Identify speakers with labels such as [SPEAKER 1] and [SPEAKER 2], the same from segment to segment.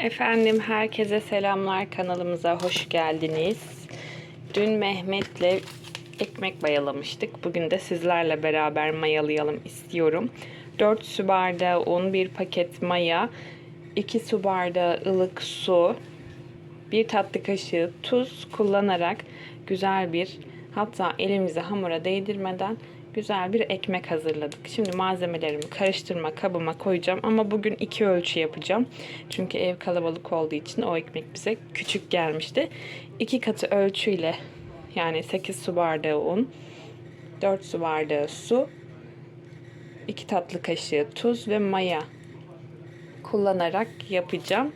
[SPEAKER 1] Efendim herkese selamlar kanalımıza hoş geldiniz. Dün Mehmet'le ekmek mayalamıştık. Bugün de sizlerle beraber mayalayalım istiyorum. 4 su bardağı un, 1 paket maya, 2 su bardağı ılık su, 1 tatlı kaşığı tuz kullanarak güzel bir hatta elimizi hamura değdirmeden güzel bir ekmek hazırladık. Şimdi malzemelerimi karıştırma kabıma koyacağım ama bugün iki ölçü yapacağım. Çünkü ev kalabalık olduğu için o ekmek bize küçük gelmişti. İki katı ölçüyle yani 8 su bardağı un, 4 su bardağı su, 2 tatlı kaşığı tuz ve maya kullanarak yapacağım.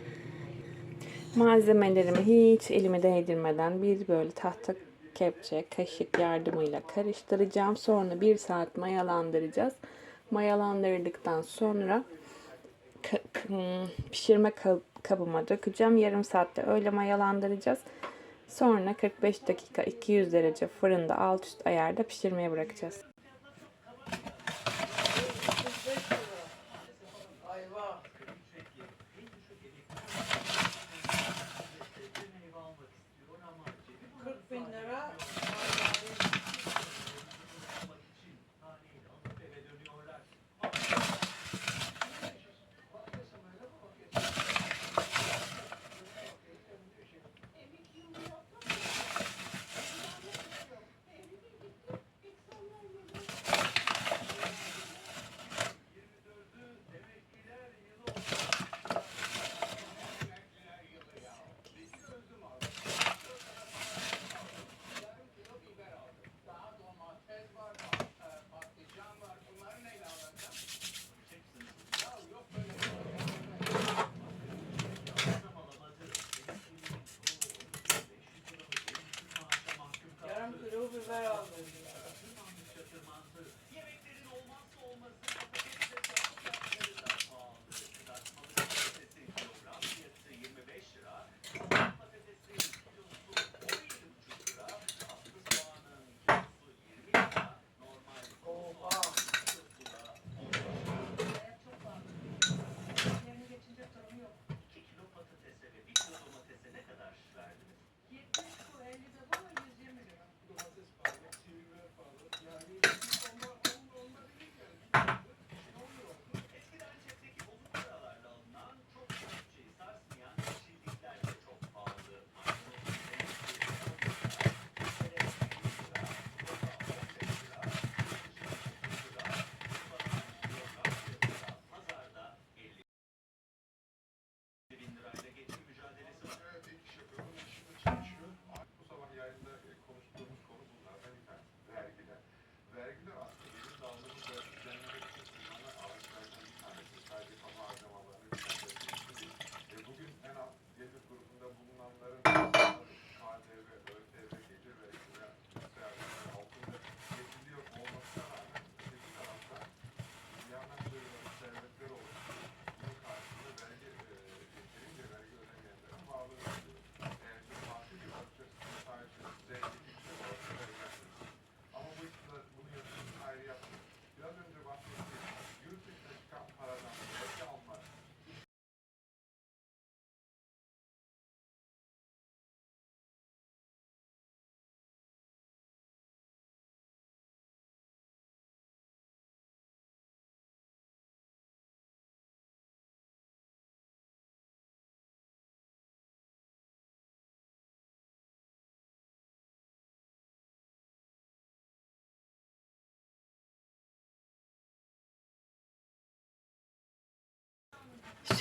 [SPEAKER 1] Malzemelerimi hiç elime değdirmeden bir böyle tahta kepçe, kaşık yardımıyla karıştıracağım. Sonra bir saat mayalandıracağız. Mayalandırdıktan sonra pişirme kabıma dökeceğim. Yarım saatte öyle mayalandıracağız. Sonra 45 dakika 200 derece fırında alt üst ayarda pişirmeye bırakacağız.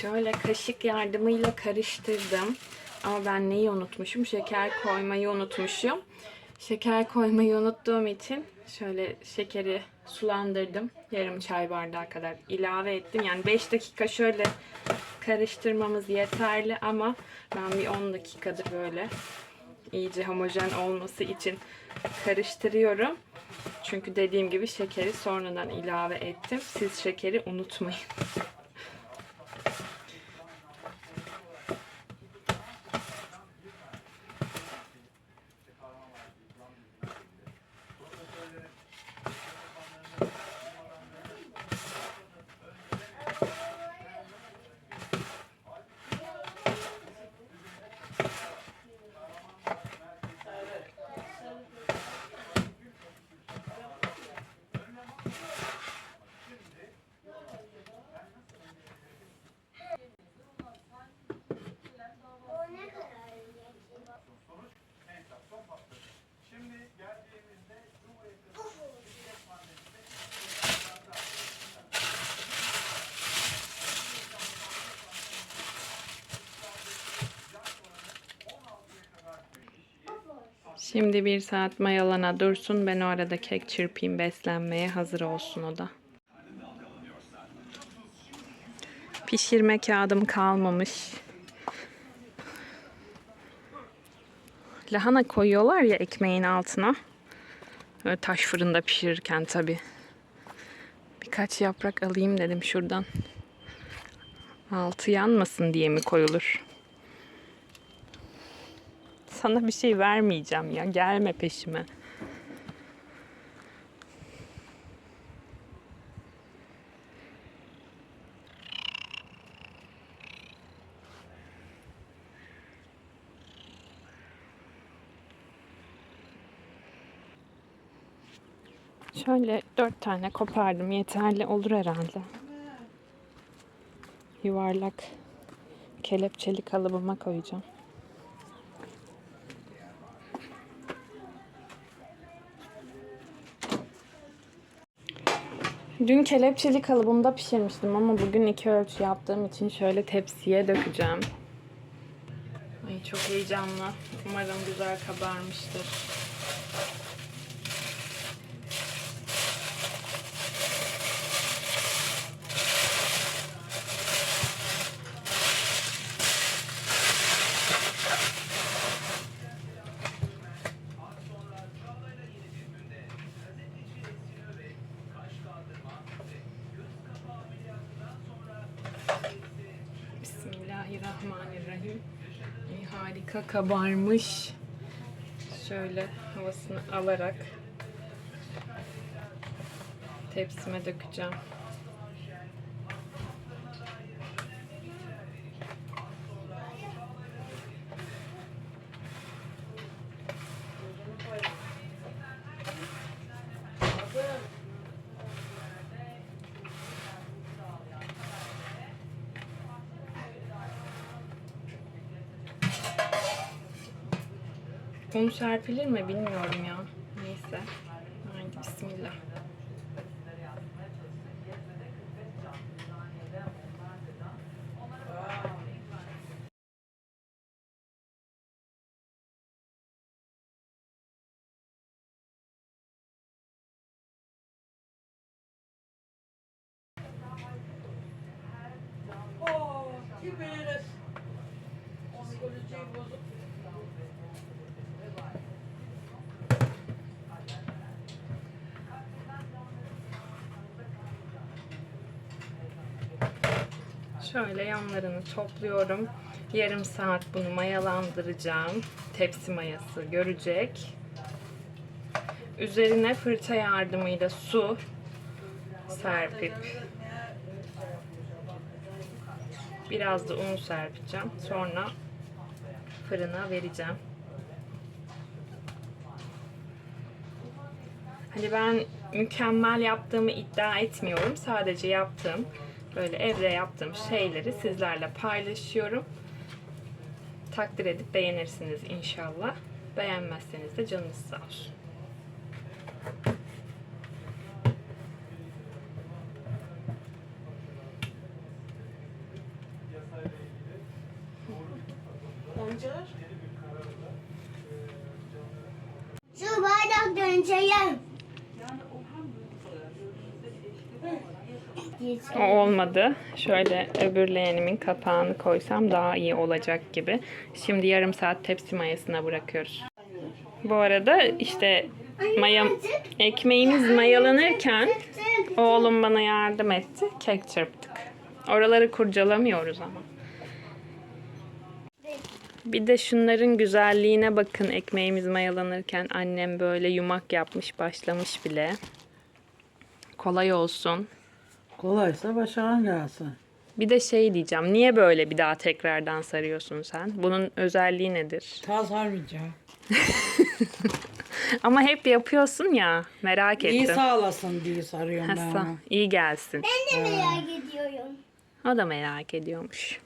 [SPEAKER 1] Şöyle kaşık yardımıyla karıştırdım. Ama ben neyi unutmuşum? Şeker koymayı unutmuşum. Şeker koymayı unuttuğum için şöyle şekeri sulandırdım. Yarım çay bardağı kadar ilave ettim. Yani 5 dakika şöyle karıştırmamız yeterli ama ben bir 10 dakikadır böyle iyice homojen olması için karıştırıyorum. Çünkü dediğim gibi şekeri sonradan ilave ettim. Siz şekeri unutmayın. Şimdi bir saat mayalana dursun. Ben o arada kek çırpayım beslenmeye hazır olsun o da. Pişirme kağıdım kalmamış. Lahana koyuyorlar ya ekmeğin altına. Böyle taş fırında pişirirken tabii. Birkaç yaprak alayım dedim şuradan. Altı yanmasın diye mi koyulur? Sana bir şey vermeyeceğim ya. Gelme peşime. Şöyle dört tane kopardım. Yeterli olur herhalde. Yuvarlak kelepçeli kalıbıma koyacağım. Dün kelepçeli kalıbımda pişirmiştim ama bugün iki ölçü yaptığım için şöyle tepsiye dökeceğim. Ay çok heyecanlı. Umarım güzel kabarmıştır. Bismillahirrahmanirrahim. Ay, harika kabarmış. Şöyle havasını alarak tepsime dökeceğim. Un serpilir mi bilmiyorum ya. Neyse. Şöyle yanlarını topluyorum. Yarım saat bunu mayalandıracağım. Tepsi mayası görecek. Üzerine fırça yardımıyla su serpip biraz da un serpeceğim. Sonra fırına vereceğim. Hani ben mükemmel yaptığımı iddia etmiyorum. Sadece yaptığım, böyle evde yaptığım şeyleri sizlerle paylaşıyorum. Takdir edip beğenirsiniz inşallah. Beğenmezseniz de canınız sağ olsun. O olmadı. Şöyle öbür leğenimin kapağını koysam daha iyi olacak gibi. Şimdi yarım saat tepsi mayasına bırakıyoruz. Bu arada işte maya, ekmeğimiz mayalanırken oğlum bana yardım etti. Kek çırptık. Oraları kurcalamıyoruz ama. Bir de şunların güzelliğine bakın ekmeğimiz mayalanırken annem böyle yumak yapmış başlamış bile. Kolay olsun.
[SPEAKER 2] Kolaysa başaran gelsin.
[SPEAKER 1] Bir de şey diyeceğim. Niye böyle bir daha tekrardan sarıyorsun sen? Bunun özelliği nedir?
[SPEAKER 2] Ta sarmayacağım.
[SPEAKER 1] Ama hep yapıyorsun ya. Merak
[SPEAKER 2] İyi
[SPEAKER 1] ettim.
[SPEAKER 2] sağlasın diye sarıyorum ben onu.
[SPEAKER 1] iyi gelsin.
[SPEAKER 3] Ben de merak ediyorum.
[SPEAKER 1] O da merak ediyormuş.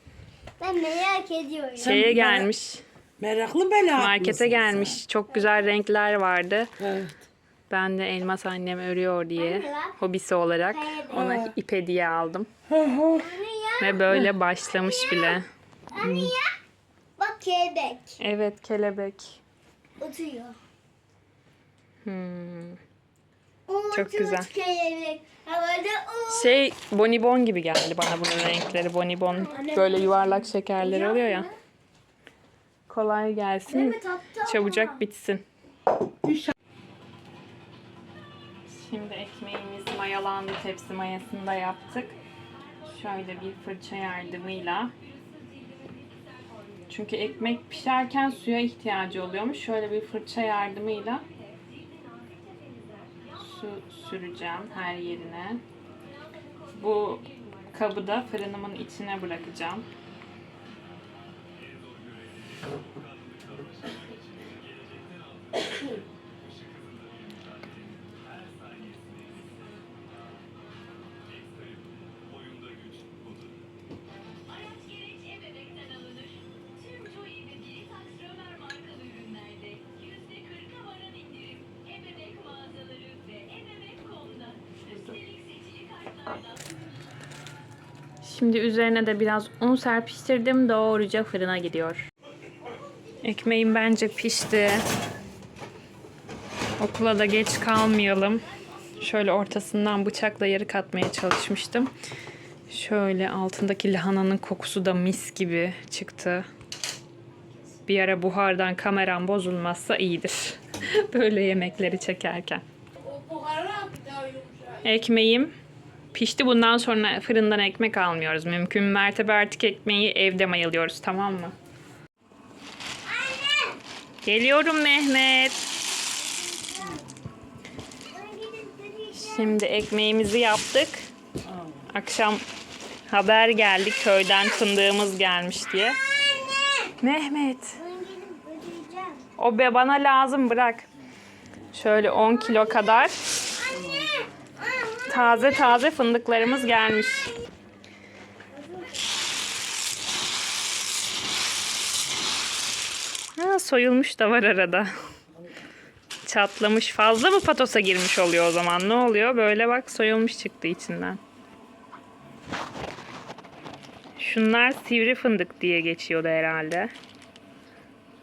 [SPEAKER 3] Ben merak ediyorum.
[SPEAKER 1] Şeye
[SPEAKER 2] merak-
[SPEAKER 1] gelmiş.
[SPEAKER 2] Meraklı bela
[SPEAKER 1] Markete gelmiş. Çok güzel renkler vardı.
[SPEAKER 2] Evet.
[SPEAKER 1] Ben de elmas annem örüyor diye hobisi olarak ona ip hediye aldım. Ve böyle başlamış bile.
[SPEAKER 3] Anne ya. Bak kelebek
[SPEAKER 1] Evet kelebek.
[SPEAKER 3] oturuyor.
[SPEAKER 1] Hmm. Çok güzel.
[SPEAKER 3] kelebek. Havada.
[SPEAKER 1] Şey bonibon gibi geldi bana bunun renkleri. Bonibon böyle yuvarlak şekerleri oluyor ya. Kolay gelsin. Çabucak bitsin. Şimdi ekmeğimiz mayalandı. Tepsi mayasını da yaptık. Şöyle bir fırça yardımıyla. Çünkü ekmek pişerken suya ihtiyacı oluyormuş. Şöyle bir fırça yardımıyla su süreceğim her yerine. Bu kabı da fırınımın içine bırakacağım. Şimdi üzerine de biraz un serpiştirdim. Doğruca fırına gidiyor. Ekmeğim bence pişti. Okula da geç kalmayalım. Şöyle ortasından bıçakla yarı katmaya çalışmıştım. Şöyle altındaki lahananın kokusu da mis gibi çıktı. Bir ara buhardan kameram bozulmazsa iyidir. Böyle yemekleri çekerken. Ekmeğim pişti. Bundan sonra fırından ekmek almıyoruz. Mümkün mertebe artık ekmeği evde mayalıyoruz. Tamam mı? Geliyorum Mehmet. Şimdi ekmeğimizi yaptık. Akşam haber geldi köyden fındığımız gelmiş diye. Mehmet. O be bana lazım bırak. Şöyle 10 kilo kadar taze taze fındıklarımız gelmiş. Ha, soyulmuş da var arada. Çatlamış. Fazla mı patosa girmiş oluyor o zaman? Ne oluyor? Böyle bak soyulmuş çıktı içinden. Şunlar sivri fındık diye geçiyordu herhalde.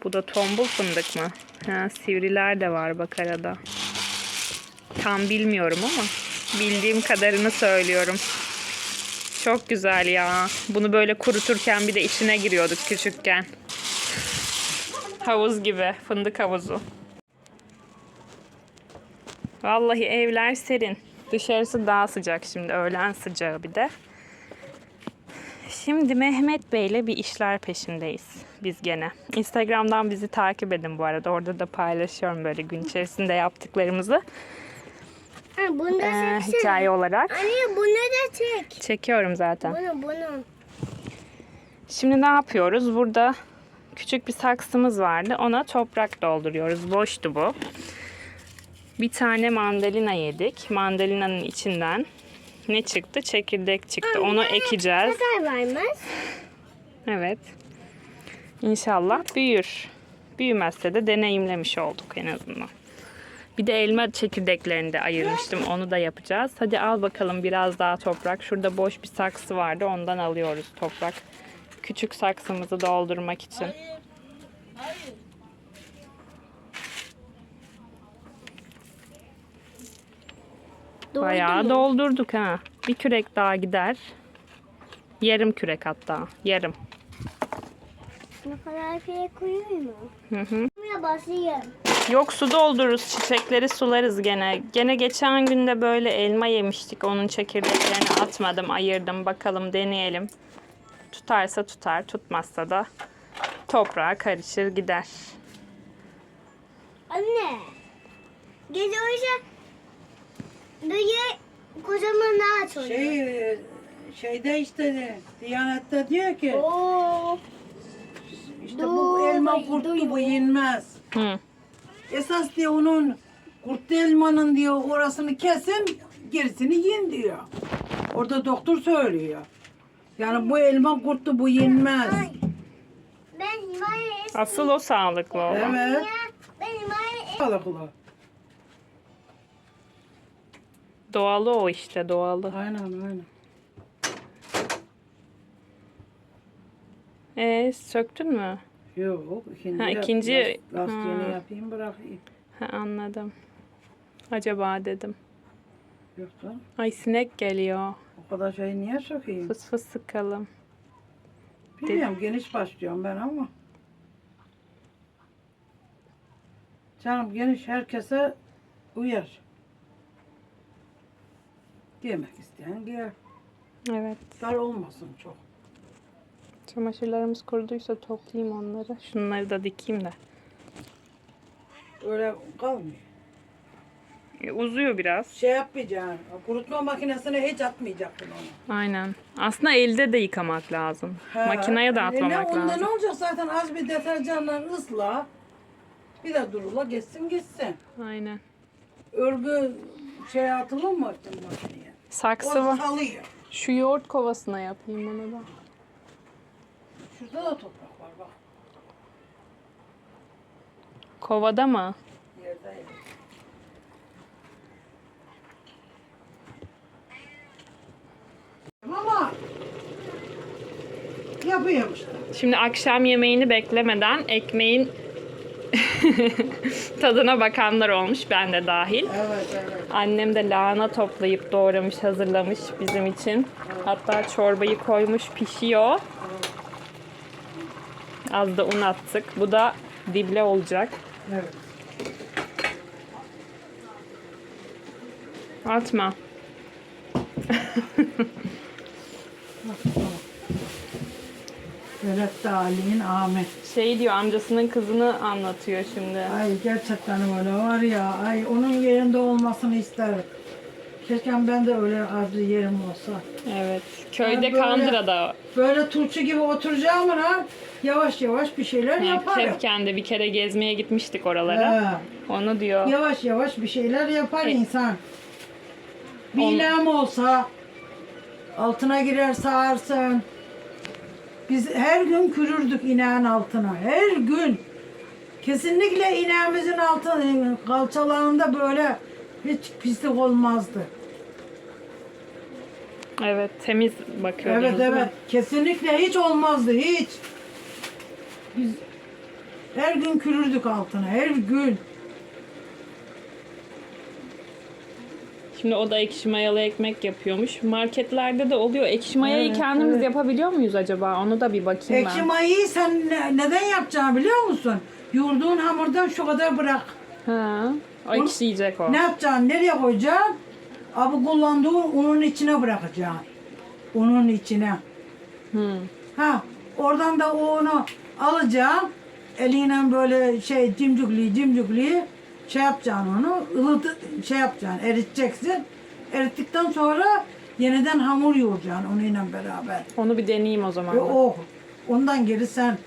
[SPEAKER 1] Bu da tombul fındık mı? Ha, sivriler de var bak arada. Tam bilmiyorum ama bildiğim kadarını söylüyorum. Çok güzel ya. Bunu böyle kuruturken bir de içine giriyorduk küçükken. Havuz gibi. Fındık havuzu. Vallahi evler serin. Dışarısı daha sıcak şimdi. Öğlen sıcağı bir de. Şimdi Mehmet Bey'le bir işler peşindeyiz biz gene. Instagram'dan bizi takip edin bu arada. Orada da paylaşıyorum böyle gün içerisinde yaptıklarımızı.
[SPEAKER 3] Bunu da
[SPEAKER 1] Ee,
[SPEAKER 3] çeksene.
[SPEAKER 1] hikaye olarak.
[SPEAKER 3] Anne bunu da çek.
[SPEAKER 1] Çekiyorum zaten.
[SPEAKER 3] Bunu bunu.
[SPEAKER 1] Şimdi ne yapıyoruz? Burada küçük bir saksımız vardı. Ona toprak dolduruyoruz. Boştu bu. Bir tane mandalina yedik. Mandalinanın içinden ne çıktı? Çekirdek çıktı. Onu ekeceğiz.
[SPEAKER 3] Ne kadar vermez?
[SPEAKER 1] Evet. İnşallah büyür. Büyümezse de deneyimlemiş olduk en azından. Bir de elma çekirdeklerini de ayırmıştım. Onu da yapacağız. Hadi al bakalım biraz daha toprak. Şurada boş bir saksı vardı. Ondan alıyoruz toprak. Küçük saksımızı doldurmak için. Bayağı doldurduk ha. Bir kürek daha gider. Yarım kürek hatta. Yarım.
[SPEAKER 3] Ne kadar şey koyuyor mu?
[SPEAKER 1] Hı hı.
[SPEAKER 3] Buraya basayım.
[SPEAKER 1] Yok su doldururuz. Çiçekleri sularız gene. Gene geçen gün de böyle elma yemiştik. Onun çekirdeklerini atmadım, ayırdım. Bakalım deneyelim. Tutarsa tutar, tutmazsa da toprağa karışır gider.
[SPEAKER 3] Anne. Gece uyuşa dayı kocaman ağaç oluyor.
[SPEAKER 2] Şey, şeyde işte Diyanet'te diyor ki
[SPEAKER 3] Oo.
[SPEAKER 2] işte bu elma kurtlu bu yenmez.
[SPEAKER 1] Hı.
[SPEAKER 2] Esas diyor onun kurtlu elmanın diyor orasını kesin gerisini yiyin diyor. Orada doktor söylüyor. Yani bu elma kurtlu bu yenmez.
[SPEAKER 3] Ben
[SPEAKER 1] Asıl o sağlıklı olan.
[SPEAKER 2] Evet.
[SPEAKER 3] Ben
[SPEAKER 2] Sağlıklı.
[SPEAKER 1] Doğalı o işte doğalı.
[SPEAKER 2] Aynen aynen.
[SPEAKER 1] E söktün mü?
[SPEAKER 2] Yok ikinci,
[SPEAKER 1] Ha,
[SPEAKER 2] yap-
[SPEAKER 1] ikinci-
[SPEAKER 2] last- lastiğini
[SPEAKER 1] Ha.
[SPEAKER 2] yapayım bırakayım.
[SPEAKER 1] Ha, anladım. Acaba dedim.
[SPEAKER 2] Yok canım.
[SPEAKER 1] Ay sinek geliyor.
[SPEAKER 2] O kadar şey niye sokayım?
[SPEAKER 1] Fıs fıs sıkalım.
[SPEAKER 2] Bilmiyorum geniş başlıyorum ben ama. Canım geniş herkese uyar. Yemek isteyen giyer.
[SPEAKER 1] Evet.
[SPEAKER 2] Dar olmasın çok.
[SPEAKER 1] Çamaşırlarımız kuruduysa toplayayım onları. Şunları da dikeyim de.
[SPEAKER 2] Öyle kalmıyor.
[SPEAKER 1] E, uzuyor biraz.
[SPEAKER 2] Şey yapmayacaksın. Kurutma makinesine hiç atmayacaksın onu.
[SPEAKER 1] Aynen. Aslında elde de yıkamak lazım. Makineye de
[SPEAKER 2] E ne,
[SPEAKER 1] atmamak
[SPEAKER 2] onda
[SPEAKER 1] lazım.
[SPEAKER 2] ne olacak zaten az bir deterjanla ısla. Bir de durula geçsin gitsin.
[SPEAKER 1] Aynen.
[SPEAKER 2] Örgü şey atılır mı makineye?
[SPEAKER 1] Saksı var. Şu yoğurt kovasına yapayım onu da.
[SPEAKER 2] Şurada da toprak var bak.
[SPEAKER 1] Kovada mı?
[SPEAKER 2] Yerde ya. Ama yapıyorum işte.
[SPEAKER 1] Şimdi akşam yemeğini beklemeden ekmeğin tadına bakanlar olmuş ben de dahil.
[SPEAKER 2] Evet evet.
[SPEAKER 1] Annem de lahana toplayıp doğramış, hazırlamış bizim için. Hatta çorbayı koymuş, pişiyor. Az da un attık. Bu da dible olacak.
[SPEAKER 2] Evet.
[SPEAKER 1] Atma.
[SPEAKER 2] Velet Ali'nin Ahmet.
[SPEAKER 1] Şey diyor amcasının kızını anlatıyor şimdi.
[SPEAKER 2] Ay gerçekten öyle var ya. Ay onun yerinde olmasını isterim. Keşke ben de öyle az bir yerim olsa.
[SPEAKER 1] Evet. Köyde
[SPEAKER 2] böyle-
[SPEAKER 1] Kandıra'da
[SPEAKER 2] Böyle turşu gibi oturacağım ha. Yavaş yavaş bir şeyler yaparım.
[SPEAKER 1] Kefken'de bir kere gezmeye gitmiştik oralara.
[SPEAKER 2] He.
[SPEAKER 1] Onu diyor.
[SPEAKER 2] Yavaş yavaş bir şeyler yapar
[SPEAKER 1] E-
[SPEAKER 2] insan. Bir ilham olsa altına girer sağarsın. Biz her gün kürürdük ineğin altına. Her gün. Kesinlikle ineğimizin altı kalçalarında böyle hiç pislik olmazdı.
[SPEAKER 1] Evet temiz bakıyordunuz
[SPEAKER 2] Evet
[SPEAKER 1] değil mi?
[SPEAKER 2] evet. Kesinlikle hiç olmazdı hiç. Biz her gün kürürdük altına. Her gün.
[SPEAKER 1] Şimdi o da ekşi mayalı ekmek yapıyormuş. Marketlerde de oluyor. Ekşi mayayı
[SPEAKER 2] Evet,
[SPEAKER 1] kendimiz
[SPEAKER 2] evet.
[SPEAKER 1] yapabiliyor muyuz acaba? Onu da bir bakayım
[SPEAKER 2] Ekşi
[SPEAKER 1] ben.
[SPEAKER 2] mayayı sen ne- neden yapacağını biliyor musun? Yoğurduğun hamurdan şu kadar bırak.
[SPEAKER 1] Ha, o ekşi yiyecek o.
[SPEAKER 2] Ne yapacaksın? Nereye koyacaksın? Abi kullandığın unun içine bırakacaksın. Unun içine.
[SPEAKER 1] Hı.
[SPEAKER 2] Ha, oradan da o unu alacaksın. Eliyle böyle şey cimcikli cimcikli şey yapacaksın onu. ılıtı şey yapacaksın, eriteceksin. Erittikten sonra yeniden hamur yoğuracaksın onunla beraber.
[SPEAKER 1] Onu bir deneyeyim o zaman.
[SPEAKER 2] Ve o ondan geri sen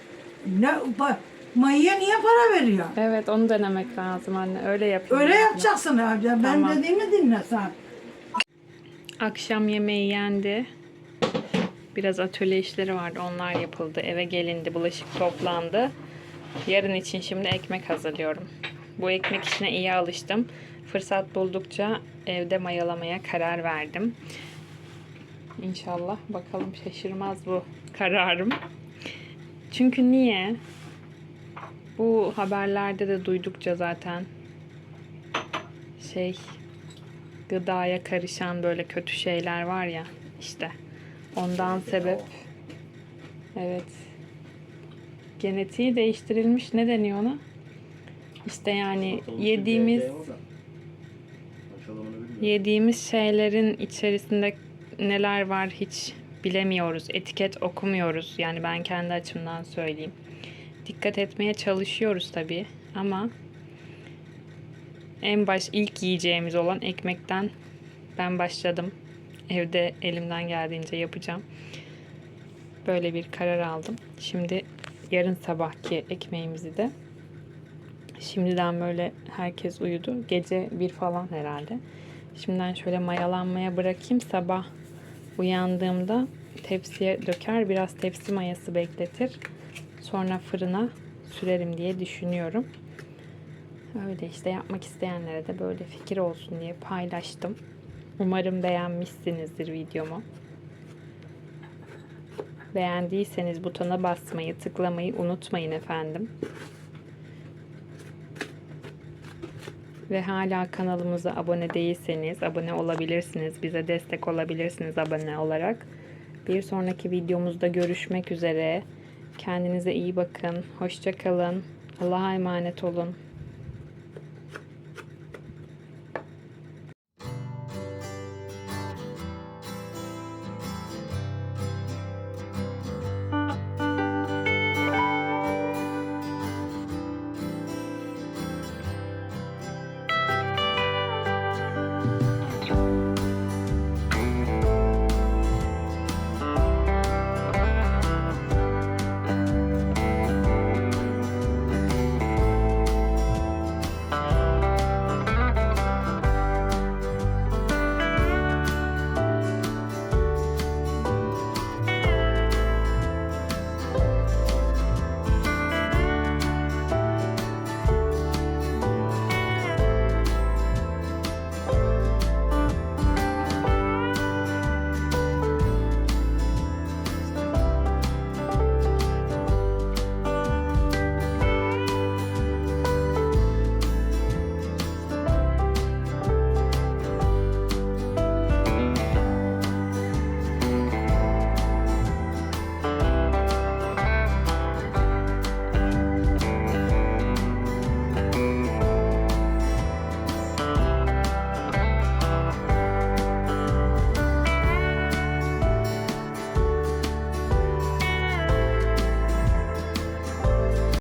[SPEAKER 2] ne ba- mayaya niye para veriyor?
[SPEAKER 1] Evet onu denemek lazım anne. Öyle yapayım.
[SPEAKER 2] Öyle yapacaksın abi. Ben
[SPEAKER 1] Tamam.
[SPEAKER 2] dediğimi dinle sen.
[SPEAKER 1] Akşam yemeği yendi. Biraz atölye işleri vardı. Onlar yapıldı. Eve gelindi. Bulaşık toplandı. Yarın için şimdi ekmek hazırlıyorum. Bu ekmek işine iyi alıştım. Fırsat buldukça evde mayalamaya karar verdim. İnşallah bakalım şaşırmaz bu kararım. Çünkü niye? Bu haberlerde de duydukça zaten şey gıdaya karışan böyle kötü şeyler var ya işte ondan sebep evet genetiği değiştirilmiş ne deniyor ona? İşte yani yediğimiz yediğimiz şeylerin içerisinde neler var hiç bilemiyoruz. Etiket okumuyoruz. Yani ben kendi açımdan söyleyeyim. Dikkat etmeye çalışıyoruz tabii ama en baş ilk yiyeceğimiz olan ekmekten ben başladım. Evde elimden geldiğince yapacağım. Böyle bir karar aldım. Şimdi yarın sabahki ekmeğimizi de şimdiden böyle herkes uyudu. Gece bir falan herhalde. Şimdiden şöyle mayalanmaya bırakayım. Sabah uyandığımda tepsiye döker. Biraz tepsi mayası bekletir. Sonra fırına sürerim diye düşünüyorum. Öyle işte yapmak isteyenlere de böyle fikir olsun diye paylaştım. Umarım beğenmişsinizdir videomu. Beğendiyseniz butona basmayı, tıklamayı unutmayın efendim. Ve hala kanalımıza abone değilseniz abone olabilirsiniz. Bize destek olabilirsiniz abone olarak. Bir sonraki videomuzda görüşmek üzere. Kendinize iyi bakın. Hoşça kalın. Allah'a emanet olun.